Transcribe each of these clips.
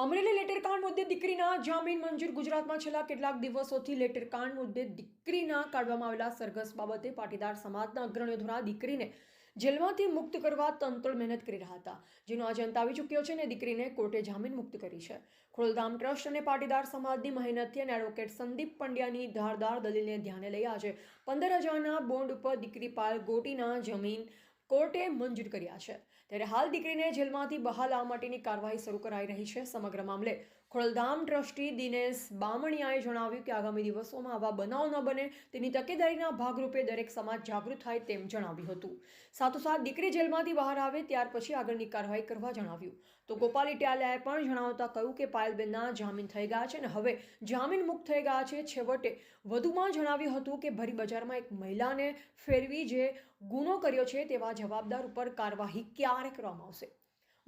અમરેલી લેટરકાંડ મુદ્દે દીકરીના જામીન મંજૂર. ગુજરાતમાં છેલ્લા કેટલાક દિવસોથી લેટરકાંડ મુદ્દે દીકરીના કાઢવામાં આવેલા સરઘસ બાબતે પાટીદાર સમાજના અગ્રણીઓ દ્વારા દીકરીને જેલમાંથી મુક્ત કરવા તંતોડ મહેનત કરી રહ્યા હતા. જેનો આજે અંત આવી ચૂક્યો છે અને દીકરીને કોર્ટે જામીન મુક્ત કરી છે. ખોલધામ ટ્રસ્ટ અને પાટીદાર સમાજની મહેનતથી અને એડવોકેટ સંદીપ પંડ્યાની ધારદાર દલીલને ધ્યાને લઈ આજે પંદર હજારના બોન્ડ ઉપર દીકરી પાલ ગોટીના જમીન કોર્ટે મંજૂર કર્યા છે. ત્યારે હાલ દીકરીને જેલમાંથી બહાર લાવવા માટેની કાર્યવાહી શરૂ કરાઈ રહી છે સમગ્ર મામલે. ખોડલધામ ટ્રસ્ટી દિનેશ બામણિયાએ જણાવ્યું કે આગામી દિવસોમાં આવા બનાવ ન બને, તેની તકેદારીના ભાગરૂપે દરેક સમાજ જાગૃત થાય તેમ જણાવ્યું હતું. સાથોસાથ દીકરી જેલમાંથી બહાર આવે ત્યાર પછી આગળની કાર્યવાહી કરવા જણાવ્યું. તો ગોપાલ ઇટાલિયાએ પણ જણાવતા કહ્યું કે પાયલબેનના જામીન થઈ ગયા છે અને હવે જામીન મુક્ત થઈ ગયા છે. છેવટે વધુમાં જણાવ્યું હતું કે ભરી બજારમાં એક મહિલાને ફેરવી જે ગુનો કર્યો છે તેવા જવાબદાર ઉપર કાર્યવાહી ક્યારે કરવામાં આવશે?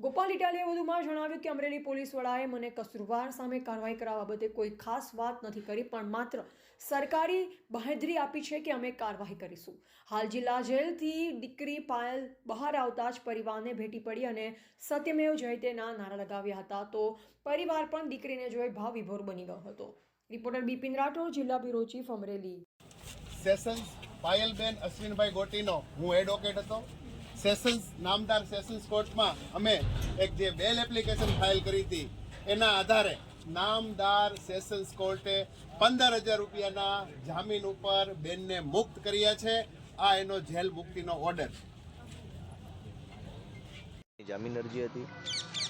ગોપાલ ઇટાલીએ વધુમાં જણાવ્યું કે અમરેલી પોલીસ વડાએ મને કસુરવાર સામે કાર્યવાહી કરવા બાબતે કોઈ ખાસ વાત નથી કરી, પણ માત્ર સરકારી બહેદરી આપી છે કે અમે કાર્યવાહી કરીશું. હાલ જિલ્લા જેલથી દીકરી પાયલ બહાર આવતા જ પરિવારને ભેટી પડી અને સત્યમેવ જયતેના નારા લગાવ્યા હતા. તો પરિવાર પણ દીકરીને જોઈ ભાવ વિભોર બની ગયો હતો. રિપોર્ટર બિપિન રાઠોડ, જિલ્લા bureau chief Amreli. Sessions Payalben Ashwinbhai ગોટીનો હું એડવોકેટ હતો. સેશન્સ, નામદાર સેશન્સ કોર્ટમાં અમે એક જે બેલ એપ્લિકેશન ફાઇલ કરી હતી, એના આધારે નામદાર સેશન્સ કોર્ટે પંદર હજાર રૂપિયાના જામીન ઉપર બેનને મુક્ત કર્યા છે. આ એનો જેલ મુક્તિનો ઓર્ડર જામીન અરજી હતી.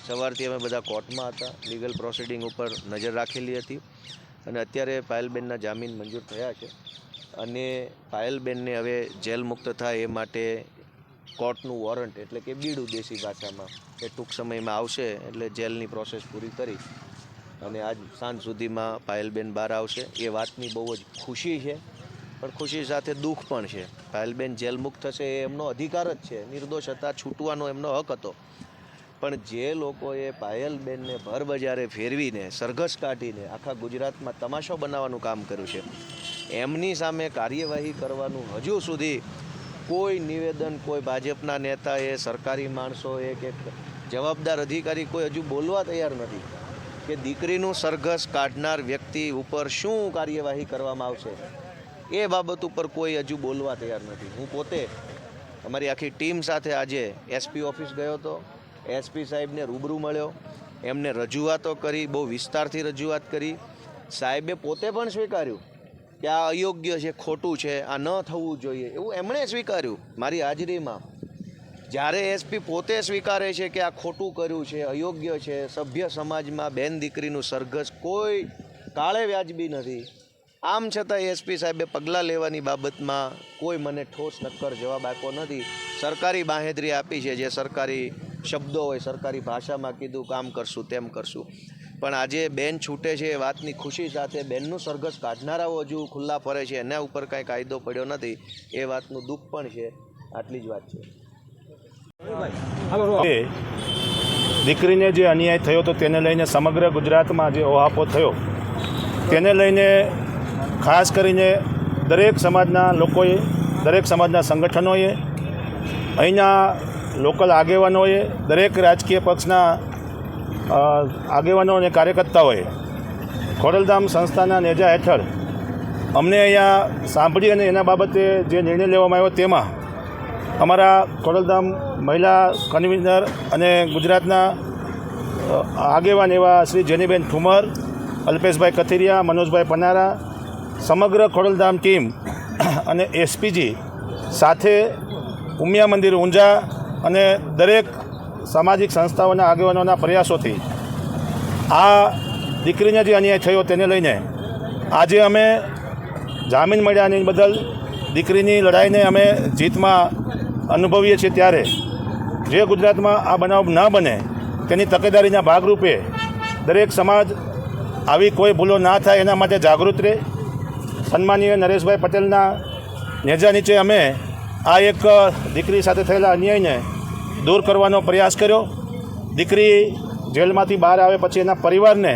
સવારથી અમે બધા કોર્ટમાં હતા. લીગલ પ્રોસિડિંગ ઉપર નજર રાખેલી હતી. અને અત્યારે પાયલબેનના જામીન મંજૂર થયા છે. અને પાયલબેનને હવે જેલ મુક્ત થાય એ માટે કોર્ટનું વોરંટ એટલે કે બીડું દેશી ભાષામાં. એ ટૂંક સમયમાં આવશે એટલે જેલની પ્રોસેસ પૂરી કરી અને આજ સાંજ સુધીમાં પાયલબેન બહાર આવશે. એ વાતની બહુ જ ખુશી છે, પણ ખુશી સાથે દુઃખ પણ છે. પાયલબેન જેલ મુક્ત થશે એ એમનો અધિકાર જ છે. નિર્દોષ હતા, છૂટવાનો એમનો હક હતો. પણ જે લોકોએ પાયલબેનને ભર બજારે ફેરવીને, સરઘસ કાઢીને આખા ગુજરાતમાં તમાશો બનાવવાનું કામ કર્યું છે, એમની સામે કાર્યવાહી કરવાનું હજુ સુધી કોઈ નિવેદન કોઈ ભાજપના નેતાએ, સરકારી માણસોએ કે જવાબદાર અધિકારી કોઈ હજુ બોલવા તૈયાર નથી કે દીકરીનું સરઘસ કાઢનાર વ્યક્તિ ઉપર શું કાર્યવાહી કરવામાં આવશે. એ બાબત ઉપર કોઈ હજુ બોલવા તૈયાર નથી. હું પોતે અમારી આખી ટીમ સાથે આજે એસપી ઓફિસ ગયો હતો. એસપી સાહેબને રૂબરૂ મળ્યો. એમને રજૂઆતો કરી, બહુ વિસ્તારથી રજૂઆત કરી. સાહેબે પોતે પણ સ્વીકાર્યું કે આ અયોગ્ય છે, ખોટું છે, આ ન થવું જોઈએ, એવું એમણે સ્વીકાર્યું મારી હાજરીમાં. જ્યારે એસપી પોતે સ્વીકારે છે કે આ ખોટું કર્યું છે, અયોગ્ય છે, સભ્ય સમાજમાં બેન દીકરીનું સરઘસ કોઈ કાળે વ્યાજબી નથી. આમ છતાં એસપી સાહેબે પગલાં લેવાની બાબતમાં કોઈ મને ઠોસ નક્કર જવાબ આપ્યો નથી. સરકારી બાંહેધરી આપી છે, જે સરકારી શબ્દો હોય, સરકારી ભાષામાં કીધું, કામ કરશું, તેમ કરશું. પણ આજે બેન છૂટે છે એ વાતની ખુશી સાથે બેનનું સરઘસ કાઢનારાઓ હજુ ખુલ્લા ફરે છે, એના ઉપર કાંઈ કાયદો પડ્યો નથી, એ વાતનું દુઃખ પણ છે. આટલી જ વાત છે. દીકરીને જે અન્યાય થયો તો તેને લઈને સમગ્ર ગુજરાતમાં જે ઓહાપો થયો, તેને લઈને ખાસ કરીને દરેક સમાજના લોકોએ, દરેક સમાજના સંગઠનોએ, અહીંના લોકલ આગેવાનોએ દરેક રાજકીય પક્ષના આગેવાનો અને કાર્યકર્તાઓએ ખોડલધામ સંસ્થાના નેજા હેઠળ અમને અહીંયા સાંભળી અને એના બાબતે જે નિર્ણય લેવામાં આવ્યો તેમાં અમારા ખોડલધામ મહિલા કન્વીનર અને ગુજરાતના આગેવાન એવા શ્રી જેનીબેન ઠુમર, અલ્પેશભાઈ કથિરિયા, મનોજભાઈ પનારા, સમગ્ર ખોડલધામ ટીમ અને એસપીજી સાથે ઉમિયા મંદિર ઊંઝા અને દરેક સામાજિક સંસ્થાઓના આગેવાનોના પ્રયાસોથી આ દીકરીને જે અન્યાય થયો તેને લઈને આજે અમે જામીન મળ્યાની બદલ દીકરીની લડાઈને અમે જીતમાં અનુભવીએ છીએ ત્યારે જે ગુજરાતમાં આ બનાવ ન બને તેની તકેદારીના ભાગરૂપે દરેક સમાજ આવી કોઈ ભૂલો ના થાય એના માટે જાગૃત રહે. સન્માનીય નરેશભાઈ પટેલના નેજા નીચે અમે આ એક દીકરી સાથે થયેલા અન્યાયને દૂર કરવાનો પ્રયાસ કર્યો. દીકરી જેલમાંથી બહાર આવે પછી એના પરિવારને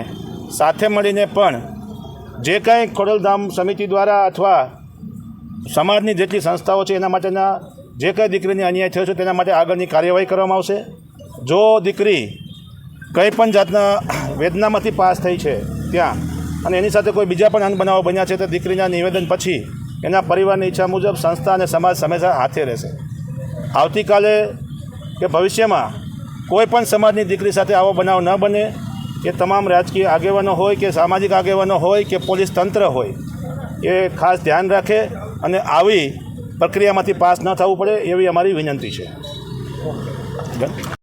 સાથે મળીને પણ જે કાંઈ ખોડલધામ સમિતિ દ્વારા અથવા સમાજની જેટલી સંસ્થાઓ છે એના માટેના જે કાંઈ દીકરીને અન્યાય થયો છે તેના માટે આગળની કાર્યવાહી કરવામાં આવશે. જો દીકરી કંઈ પણ જાતના વેદનામાંથી પાસ થઈ છે ત્યાં અને એની સાથે કોઈ બીજા પણ બનાવો બન્યા છે તો દીકરીના નિવેદન પછી એના પરિવારની ઈચ્છા મુજબ સંસ્થા અને સમાજ હંમેશા હાથે રહેશે. આવતીકાલે કે ભવિષ્યમાં કોઈ પણ સમાજની દીકરી સાથે આવો બનાવ ન બને, એ તમામ રાજકીય આગેવાનો હોય કે સામાજિક આગેવાનો હોય કે પોલીસ તંત્ર હોય, એ ખાસ ધ્યાન રાખે અને આવી પ્રક્રિયામાંથી પાસ ન થવું પડે એવી અમારી વિનંતી છે.